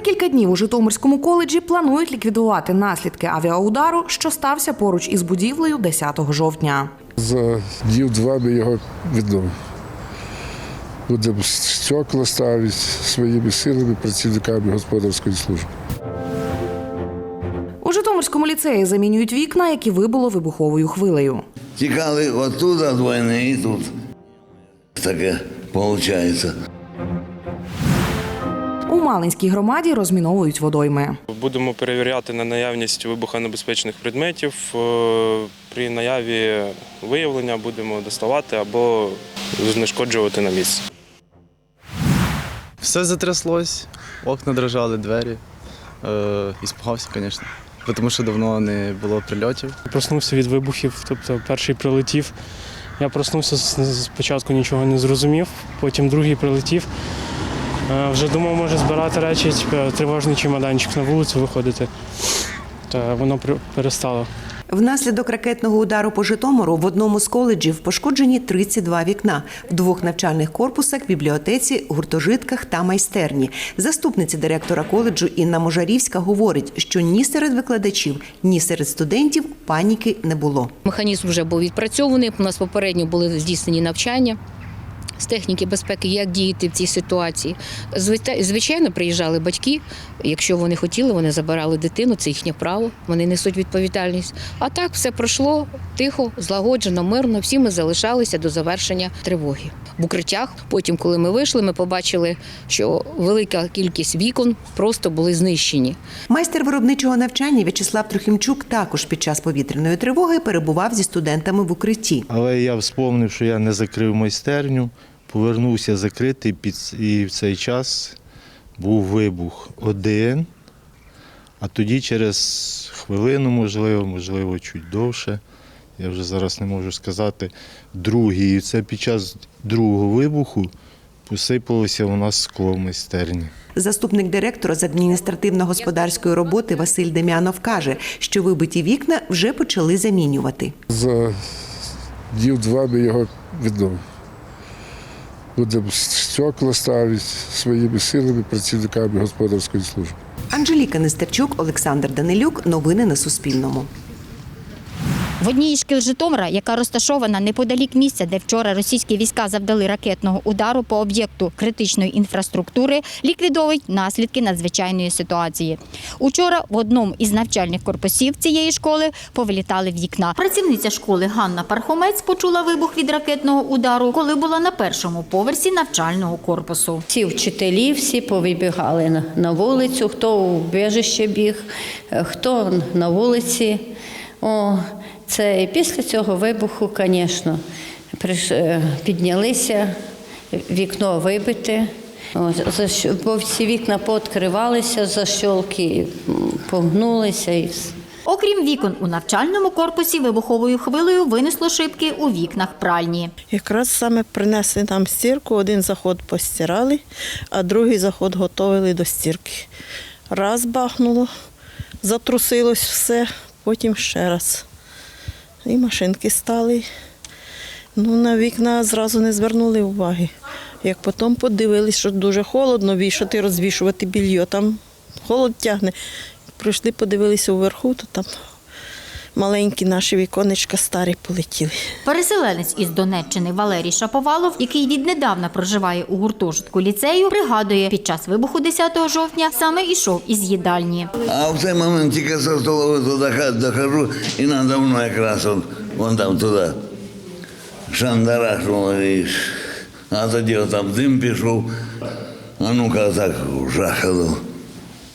декілька днів у Житомирському коледжі планують ліквідувати наслідки авіаудару, що стався поруч із будівлею 10 жовтня. За днів два ми його відновимо. Будемо стекла ставити своїми силами працівниками господарської служби. У Житомирському ліцеї замінюють вікна, які вибуло вибуховою хвилею. Тікали оттуда від війни і тут. Таке виходить. Малинській громаді розміновують водойми. Будемо перевіряти на наявність вибухонебезпечних предметів. Е, При наяві виявлення будемо доставати або знешкоджувати на місці. Все затряслось, окна дрожали, двері. Е, і спугався, звісно. Тому що давно не було прильотів. Проснувся від вибухів, тобто перший прилетів. Я проснувся спочатку нічого не зрозумів, потім другий прилетів. Е, Вже думав, може збирати речі, типу, тривожний чемоданчик на вулицю виходити. Та воно перестало. Внаслідок ракетного удару по Житомиру в одному з коледжів пошкоджені 32 вікна в двох навчальних корпусах, бібліотеці, гуртожитках та майстерні. Заступниця директора коледжу Інна Можарівська говорить, що ні серед викладачів, ні серед студентів паніки не було. Механізм вже був відпрацьований. У нас попередньо були здійснені навчання з техніки безпеки, як діяти в цій ситуації. Звичайно, приїжджали батьки. Якщо вони хотіли, вони забирали дитину, це їхнє право, вони несуть відповідальність. А так все пройшло тихо, злагоджено, мирно. Всі ми залишалися до завершення тривоги. В укриттях. Потім, коли ми вийшли, ми побачили, що велика кількість вікон просто були знищені. Майстер виробничого навчання В'ячеслав Трохімчук також під час повітряної тривоги перебував зі студентами в укритті. Але я вспомнив, що я не закрив майстерню, повернувся закритий під і в цей час був вибух один, а тоді через хвилину, можливо, можливо, чуть довше. Я вже зараз не можу сказати, другий. І це під час другого вибуху посипалося у нас скло в майстерні. Заступник директора з адміністративно-господарської роботи Василь Дем'янов каже, що вибиті вікна вже почали замінювати. За днів два ми його відновимо. Будемо стекла ставити своїми силами працівниками господарської служби. Анжеліка Нестерчук, Олександр Данилюк. Новини на Суспільному. В одній із шкіл Житомира, яка розташована неподалік місця, де вчора російські війська завдали ракетного удару по об'єкту критичної інфраструктури, ліквідовують наслідки надзвичайної ситуації. Учора в одному із навчальних корпусів цієї школи повилітали вікна. Працівниця школи Ганна Пархомець почула вибух від ракетного удару, коли була на першому поверсі навчального корпусу. Всі вчителі всі повибігали на- вулицю, хто у убіжище біг, е, хто на вулиці. О, це і після цього вибуху, звісно, е, піднялися, вікно вибите. Бо всі вікна пооткривалися, защолки погнулися і все. Окрім вікон у навчальному корпусі, вибуховою хвилею винесло шибки у вікнах пральні. Якраз саме принесли нам стірку, один заход постирали, а другий заход готували до стірки. Раз бахнуло, затрусилось все, потім ще раз. І машинки стали. Ну, на вікна зразу не звернули уваги. Як потім подивились, що дуже холодно вішати, розвішувати більйо, там холод тягне. Прийшли, подивилися вверху, то там маленькі наші віконечка старі полетіли. Переселенець із Донеччини Валерій Шаповалов, який віднедавна проживає у гуртожитку ліцею, пригадує, під час вибуху 10 жовтня саме йшов із їдальні. А в цей момент тільки со столової туди дохожу і надо мною якраз от, вон там туди шандарахнуло, і, а тоді там дим пішов, а ну-ка так жахало.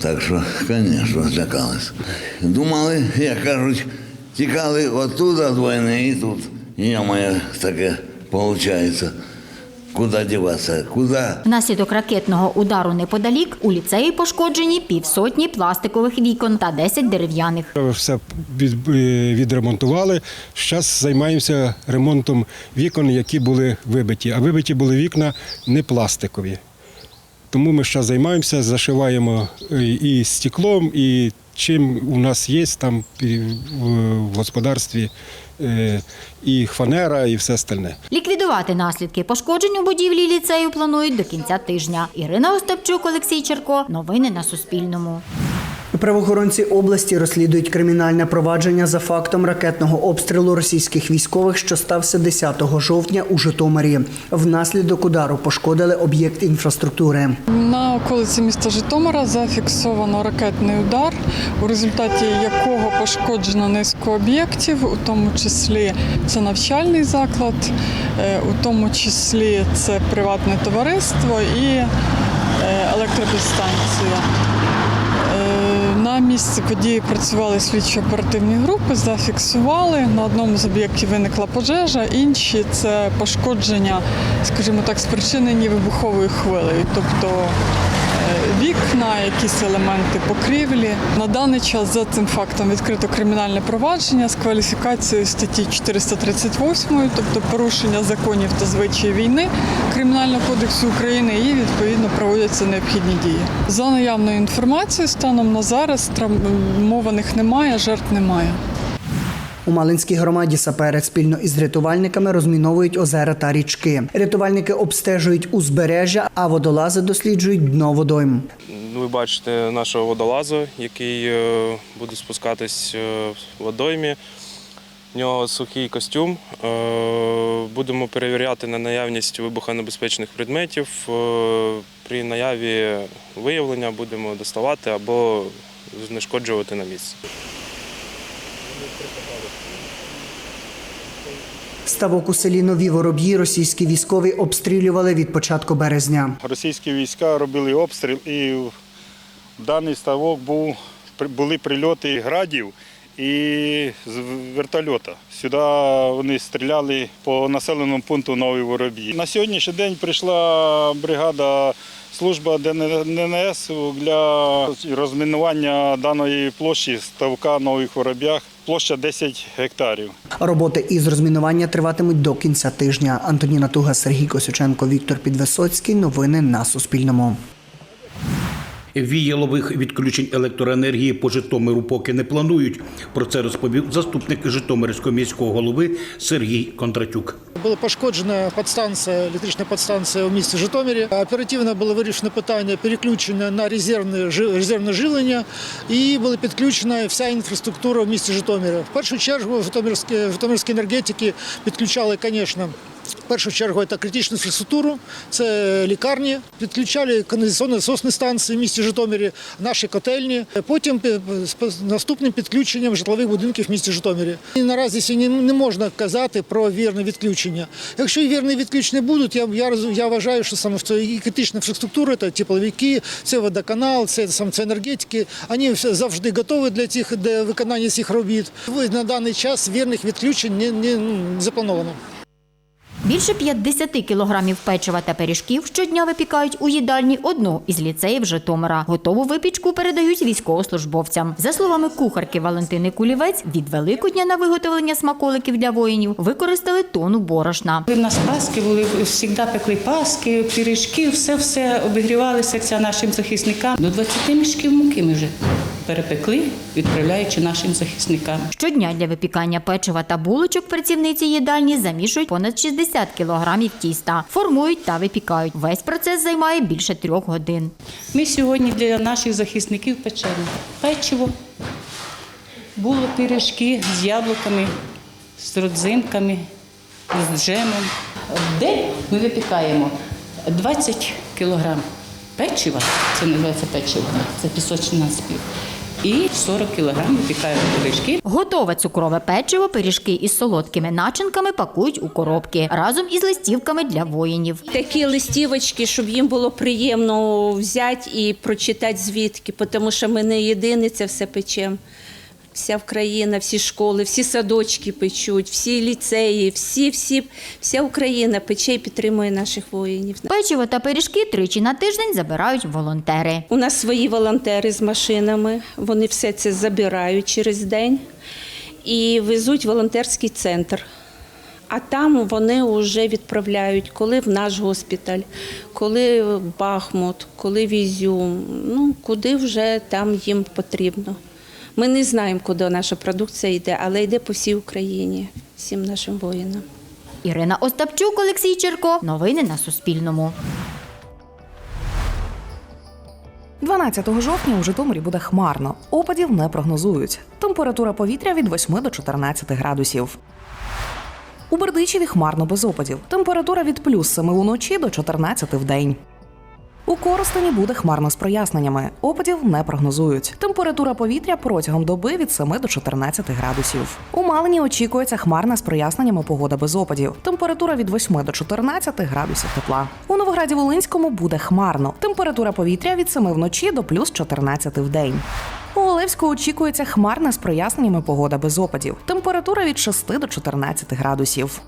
Так що, звісно, злякались. Думали, як кажуть, тікали оттуда від війни і тут. І моє таке виходить. Куди діватися? Куди? Внаслідок ракетного удару неподалік у ліцеї пошкоджені півсотні пластикових вікон та 10 дерев'яних. Все відремонтували. Зараз займаємося ремонтом вікон, які були вибиті. А вибиті були вікна не пластикові. Тому ми зараз займаємося, зашиваємо е, і стеклом, і чим у нас є там в- господарстві е, і фанера, і все остальне. Ліквідувати наслідки пошкоджень у будівлі ліцею планують до кінця тижня. Ірина Остапчук, Олексій Черко. Новини на Суспільному. Правоохоронці області розслідують кримінальне провадження за фактом ракетного обстрілу російських військових, що стався 10 жовтня у Житомирі. Внаслідок удару пошкодили об'єкт інфраструктури. На околиці міста Житомира зафіксовано ракетний удар, у результаті якого пошкоджено низку об'єктів, у тому числі це навчальний заклад, е, у тому числі це приватне товариство і е, електропідстанція. Е, На місці події працювали слідчі оперативні групи, зафіксували. На одному з об'єктів виникла пожежа, інші це пошкодження, скажімо так, спричинені вибуховою хвилею, тобто вікна, якісь елементи покрівлі. На даний час за цим фактом відкрито кримінальне провадження з кваліфікацією статті 438, тобто порушення законів та звичаїв війни Кримінального кодексу України і відповідно проводяться необхідні дії. За наявною інформацією, станом на зараз травмованих немає, жертв немає. У Малинській громаді сапери спільно із рятувальниками розміновують озера та річки. Рятувальники обстежують узбережжя, а водолази досліджують дно водойм. Ви бачите нашого водолазу, який е, буде спускатись е, в водоймі. В нього сухий костюм. Е, Будемо перевіряти на наявність вибухонебезпечних предметів. При наяві виявлення будемо доставати або знешкоджувати на місці. Ставок у селі Нові Вороб'ї російські військові обстрілювали від початку березня. Російські війська робили обстріл, і в даний ставок був, були прильоти градів і з вертольота. Сюди вони стріляли по населеному пункту Новий Вороб'ї. На сьогоднішній день прийшла бригада служба ДНС для розмінування даної площі ставка Нових Вороб'ях. Площа 10 гектарів. Роботи із розмінування триватимуть до кінця тижня. Антоніна Туга, Сергій Косюченко, Віктор Підвисоцький. Новини на Суспільному. Віялових відключень електроенергії по Житомиру поки не планують. Про це розповів заступник Житомирського міського голови Сергій Кондратюк. Була пошкоджена підстанція, електрична підстанція у місті Житомирі. Оперативно було вирішено питання переключення на резервне, резервне живлення і була підключена вся інфраструктура в місті Житомирі. В першу чергу житомирські, житомирські енергетики підключали, звісно, першу чергу це критичну інфраструктуру, це лікарні, підключали каналізаційні насосні станції в місті Житомирі, наші котельні. Потім з наступним підключенням житлових будинків в місті Житомирі. І наразі не можна казати про вірне відключення. Якщо і вірні відключення будуть, я, я, я вважаю, що саме в і критична інфраструктура, це тепловики, це водоканал, це, сам, це енергетики, вони завжди готові для цих для виконання цих робіт. На даний час вірних відключень не, не, ну, не заплановано. Більше 50 кілограмів печива та пиріжків щодня випікають у їдальні одну із ліцеїв Житомира. Готову випічку передають військовослужбовцям. За словами кухарки Валентини Кулівець, від Великодня на виготовлення смаколиків для воїнів використали тонну борошна. У нас паски були, завжди пекли паски, пиріжки, все-все обігрівали серця нашим захисникам. До 20 мішків муки ми вже перепекли, відправляючи нашим захисникам. Щодня для випікання печива та булочок працівниці їдальні замішують понад 60 кілограмів тіста, формують та випікають. Весь процес займає більше трьох годин. Ми сьогодні для наших захисників печемо печиво, було пиріжки з яблуками, з родзинками, з джемом. В день ми випікаємо 20 кілограм печива, це називається печиво, це пісочний наспів, і 40 кілограмів пікаємо пиріжки. Готове цукрове печиво, пиріжки із солодкими начинками пакують у коробки разом із листівками для воїнів. Такі листівочки, щоб їм було приємно взяти і прочитати звідки, тому що ми не єдині це все печемо. Вся Україна, всі школи, всі садочки печуть, всі ліцеї, всі, всі, вся Україна пече і підтримує наших воїнів. Печиво та пиріжки тричі на тиждень забирають волонтери. У нас свої волонтери з машинами. Вони все це забирають через день і везуть в волонтерський центр. А там вони вже відправляють, коли в наш госпіталь, коли в Бахмут, коли в Ізюм, ну куди вже там їм потрібно. Ми не знаємо, куди наша продукція йде, але йде по всій Україні, всім нашим воїнам. Ірина Остапчук, Олексій Черко. Новини на Суспільному. 12 жовтня у Житомирі буде хмарно. Опадів не прогнозують. Температура повітря від 8 до 14 градусів. У Бердичеві хмарно без опадів. Температура від плюс 7 уночі до 14 в день. У Коростені буде хмарно з проясненнями. Опадів не прогнозують. Температура повітря протягом доби від 7 до 14 градусів. У Малині очікується хмарна з проясненнями погода без опадів. Температура від 8 до 14 градусів тепла. У Новограді Волинському буде хмарно. Температура повітря від 7 вночі до плюс 14 в день. У Олевську очікується хмарна з проясненнями погода без опадів. Температура від 6 до 14 градусів.